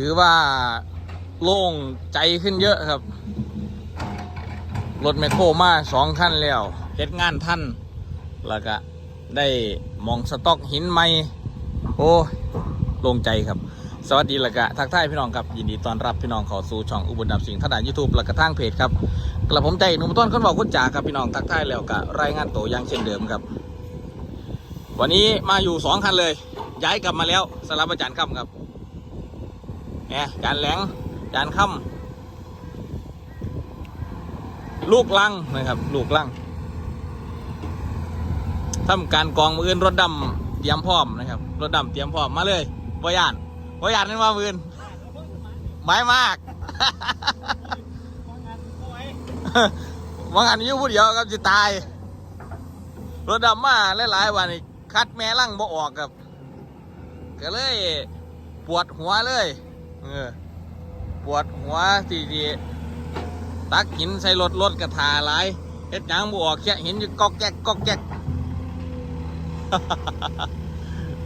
ถือว่าโล่งใจขึ้นเยอะครับ รถแมคโครมาสองคันแล้วเฮ็ดงานท่านแล้วก็ได้มองสต็อกหินใหม่โอ้โล่งใจครับ สวัสดีละกะทักทายพี่น้องครับ ยินดีต้อนรับพี่น้องเข้าสู่ช่องอุบลดับสิงห์ทางด้านยูทูบและกระทางเพจครับกระผมใจหนุ่มต้นคนบอกคนจ่าครับพี่น้องทักทายแล้วกะรายงานตัวอย่างเช่นเดิมครับ วันนี้มาอยู่สองคันเลย ย้ายกลับมาแล้วสลับอาจารย์ค่ำครับ เนี่ยอาจารแหลงอาจารค่ำลูกลังนะครับ ลูกลังทำการกองมืออื่นรถดำเตรียมพร้อมนะครับรถดำเตรียมพร้อมมาเลยบอยานบอยานนั่นว่ามืออื่นไม้มากว่างานอยู่ผู้เดียวครับจะตายรถดำมาหลายๆวันนี่คัดแม่ลั่งบ่ออกครับ ก็เลย ปวดหัวเลย เออปวดหัวทีทีตักหินใส่รถรถกระทาหลายเฮ็ดหยังบ่ออกแค่หินอยู่กอกแก๊กกอกแก๊ก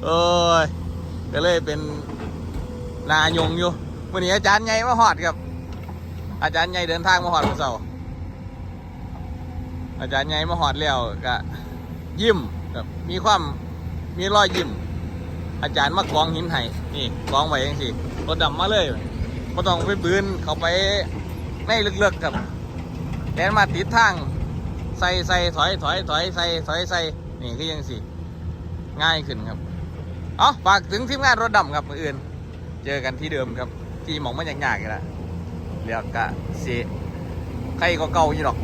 โอ้ยก็เลยเป็นนายงอยู่วันนี้อาจารย์ใหญ่มาหอดครับ อาจารย์ใหญ่เดินทางมาหอดวันเสาอาจารย์ใหญ่มาหอดแล้วก็ยิ้มแบบมีความมีรอยยิ้ม อาจารย์มากองหินให้นี่กองไว้ยังสิ รถดำมาเลยก็ต้องไปบืนเขาไปในลึกๆครับแทนมาติดทาง ใส่ใส่ถอยถอยถอยใส่ถอยใส่นี่ก็ยังสิง่ายขึ้นครับ เอาฝากถึงทีมงานรถดำครับมืออื่น เจอกันที่เดิมครับ ที่หมองมันยากๆกันละเรียกกะสิใครก็เก่าอยู่หรอก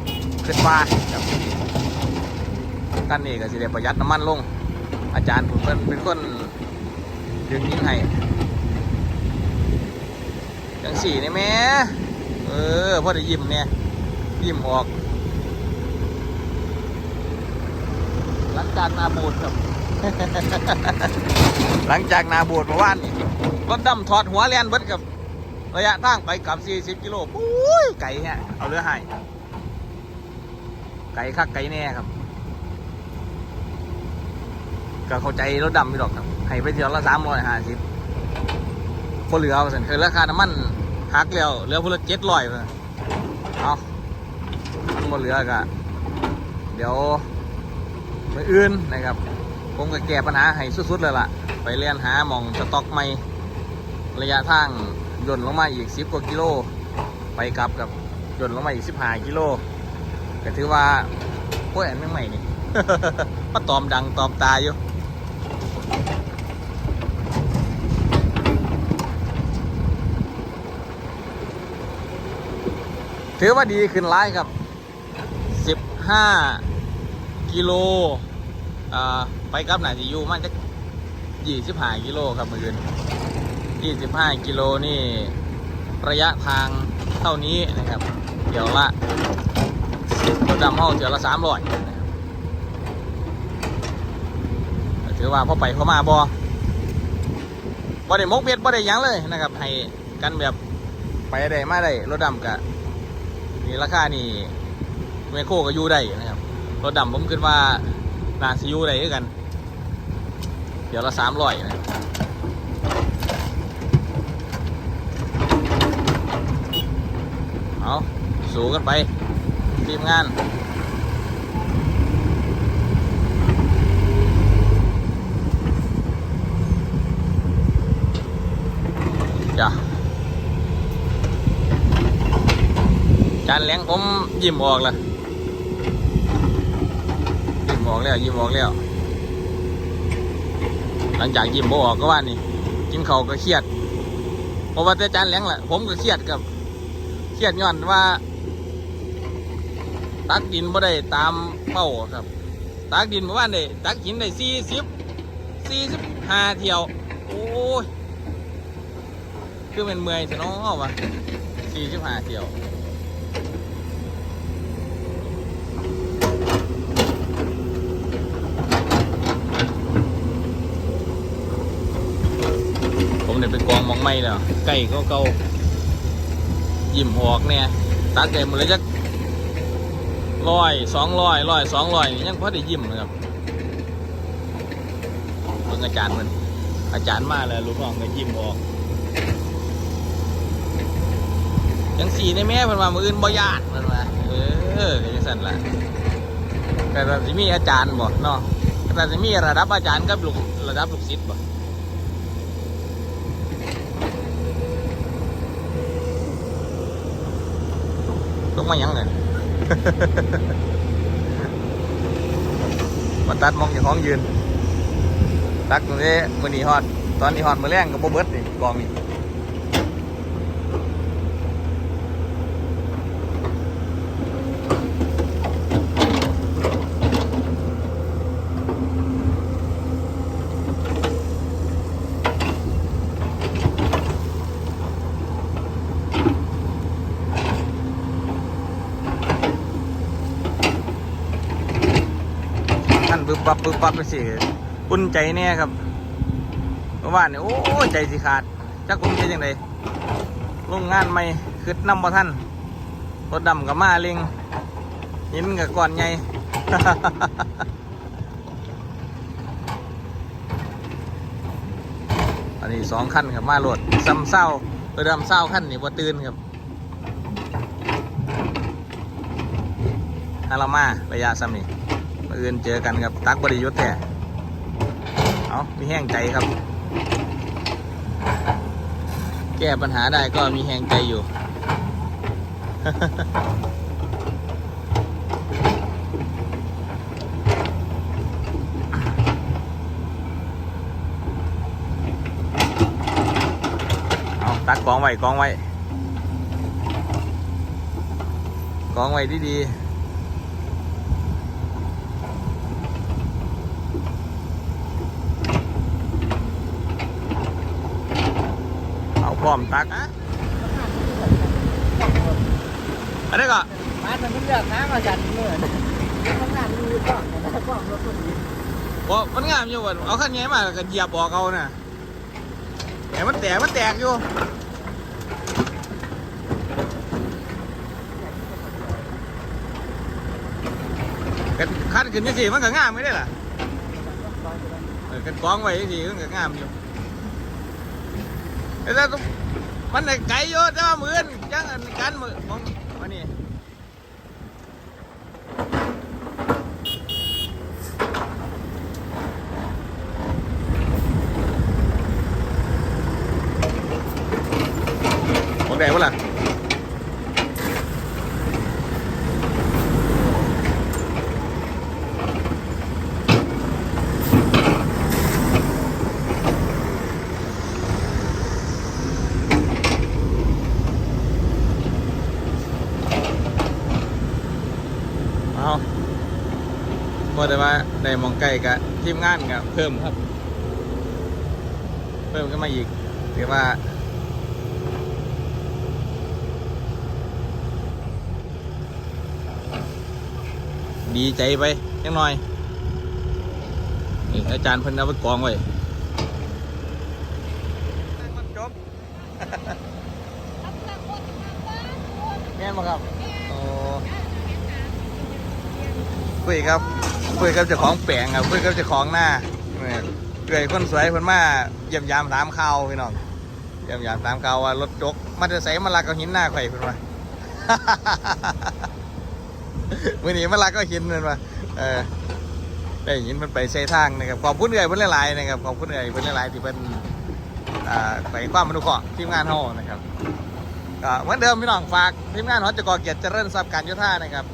ขึ้นมาครับกันนี่ก็สิได้ประหยัดน้ำมันลง อาจารย์ผมเป็นคนดึงนิ้นให้ จังสี่นี่แม่เออพอได้ยิ้มเนี่ยยิ้มออก หลังจากนาบูดครับ หลังจากนาบูดเมื่อวานนี้รถดำถอดหัวแลนเบิดกับระยะทางไปกลับ 40 กิโลปุ้ยไก่ฮะเอาเรือให้ไก่คักไก่แน่ครับ ก็เข้าใจรถดำไม่หรอกครับให้ไปเที่ยวละสามร้อยห้าสิบพอเหลือเอาสันคือราคาน้ำมัน หักแล้วเหลือพนละเจ็ดร้อยเอามันพอเหลือกะเดี๋ยวไปอื่นนะครับ ผมก็แก้ปัญหาให้สุดๆเลยล่ะ ไปเรียนหาหมองสต็อกใหม่ระยะทางย่นลงมาอีกสิบกว่ากิโล ไปกลับกับย่นลงมาอีกสิบห้ากิโลก็ถือว่าพวกอันใหม่นี่ มาตอมดังตอมตายอยู่ ถือว่าดีขึ้นไล่ครับ 15 กิโลอ่าไปกับหนาจะอยู่มันจะ25กิโลครับมืออื่น25กิโลนี่ระยะทางเท่านี้นะครับ เดี๋ยวละรถดำเฮาเดี๋ยวละ300นะครับถือว่าพอไปพอมาบอบ่ได้มกเบ็ดบ่ได้ยังเลยนะครับ ให้กันแบบไปได้มาได้รถดำกะ นี่ราคานี่เมโครก็อยู่ได้นะครับรถดำผมคิดว่านาซิยูได้คือกัน เดี๋ยวละสามร้อยนะครับเอาสู้กันไป ทีมงานจ้ะ จานเลี้ยงผมยิ้มออกล้วยิ้มออกแล้วยิ้มออกแล้ว หลังจากยิ้มบ่ออกก็ว่านี่ กินเขาก็เครียดเพราะว่าแต่จานเลี้ยงแหละผมก็เครียดกับเครียดย้อนว่า ตักดินบ่ได้ตามเป้าครับ ตักดินเมื่อวานได้ตักหินได้สี่สิบสี่สิบห้าเที่ยว โอ้ย คือเป็นเมื่อยจะน้องวะสี่สิบห้าเที่ยว เนี่ยไปกองมองไม่แล้วไก่ก็เกายิ้มหอกเนี่ยตาไก่หมดเลยจักร้อยสองร้อยร้อยสองร้อยยังพอได้ยิ้มนะครับเพิ่งอาจารย์มันอาจารย์มาแล้วลูกน้องก็ยิ้มออกจังสี่ในแม่เพิ่นว่ามืออื่นบ่ญาติเพิ่นว่าเออก็จังซั่นละแต่ว่าสิมีอาจารย์บ่เนาะแต่สิมีระดับอาจารย์กับลูกระดับลูกศิษย์บ่ ต้องมาหยังไงมาตัดมองอย่างของยืนตักตรงนี้มือนีฮอด ตอนนี้ฮอดมือแรงกับโบเบิร์ตนี่กองนี่ ปึ๊บปั๊บปึ๊บปั๊บไปสิอุ่นใจแน่ครับเมื่อวานเนี่ยโอ้ใจสิขาดจักผมเป็นยังไงโรงงานใหม่คืดนำบ่ท่านรถดำกับมาเลิงหินกับก้อนใหญ่อันนี้สองขั้นครับมาโหลดซ้ำเศร้าเออดำเศร้าขั้นนี่บ่ตื่นครับฮารามาระยะซ้ำนี่ อื่นเจอกันกับตักบริยุทธ์แท้เอามีแห้งใจครับ แก้ปัญหาได้ก็มีแห้งใจอยู่ เอาตักกองไว้กองไว้กองไว้ดีๆเอาพ ร้อมตักอะอันนี้ก็มาแต่ไม่เลือกน้ำอาจารย์เหมือนทำงานมีกล้องนะกล้องรถคนนี้บ่มันงามอยู่บ่เอาขั้นใหญ่มาแล้วก็เหยียบออกเอาน่ะแต่มันแตกมันแตกอยู่กันขั้นขึ้นจังซี่มันก็งามไม่ได้ล่ะเออกันกองไว้ทีก็งามอยู่ แล้วมันไกลเยอะจ้ามือนจังอันกันมือของมันนี่หมดแดงวะล่ะเอา พอแต่ว่าได้หมองไก่กับทีมงานกับเพิ่มครับ เพิ่มขึ้นมาอีกถือว่าดีใจไปยังหน่อยนี่อาจารย์เพิ่นเอาไปกองไว้จบแม่นบ่ครับ โอ้คุยครับ คุยกับเจ้าของแปลงครับคุยกับเจ้าของหน้าเนี่ยเกยคนสวยเพิ่นมาเยี่ยมยามถามข่าวพี่น้องเยี่ยมยามถามข่าวว่ารถจกมันจะใส่มาลักเอาหินหน้าข่อยเพิ่นว่ามื่อนี้มาลักก็หินเพิ่นว่าเออได้หินเพิ่นไปใช้ทางนะครับขอบคุณเอ่ยเพิ่นหลายๆนะครับขอบคุณเอ่ยเพิ่นหลายๆที่เพิ่นอ่าไปความมนุเคราะห์ทีมงานเฮานะครับเหมือนเดิมพี่น้องฝากทีมงานหอจกเกียรติเจริญทรัพย์การโยธานะครับ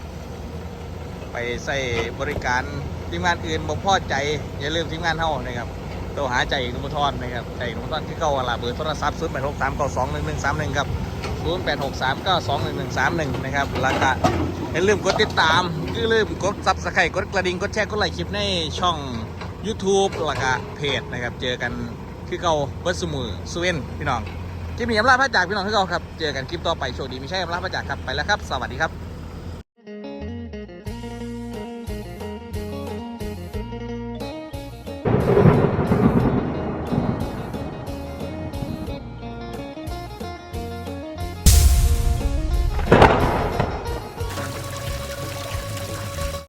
ไปใส่บริการทีมงานอื่นบ่พอใจ อย่าลืมทีมงานเฮานะครับโทรหาใจนุมทรนนะครับใจนุมทรที่เก่าล่ะเบอร์โทรศัพท์0 8 6 3 9 2 1 1 3 1ครับ0 8 6 3 9 2 1 1 3 1นะครับแล้วก็อย่าลืมกดติดตามอย่าลืมกดซับสไครต์กดกระดิ่งกดแชร์กดไลค์คลิปในช่อง YouTube แล้วก็เพจนะครับเจอกันคือเก่าเบิร์ดสมือสเวนพี่น้องคลิปนี้อำลาพระจากพี่น้องที่เราครับ เจอกันคลิปต่อไปโชคดีไม่ใช่อำลาพระจากครับ ไปแล้วครับ สวัสดีครับ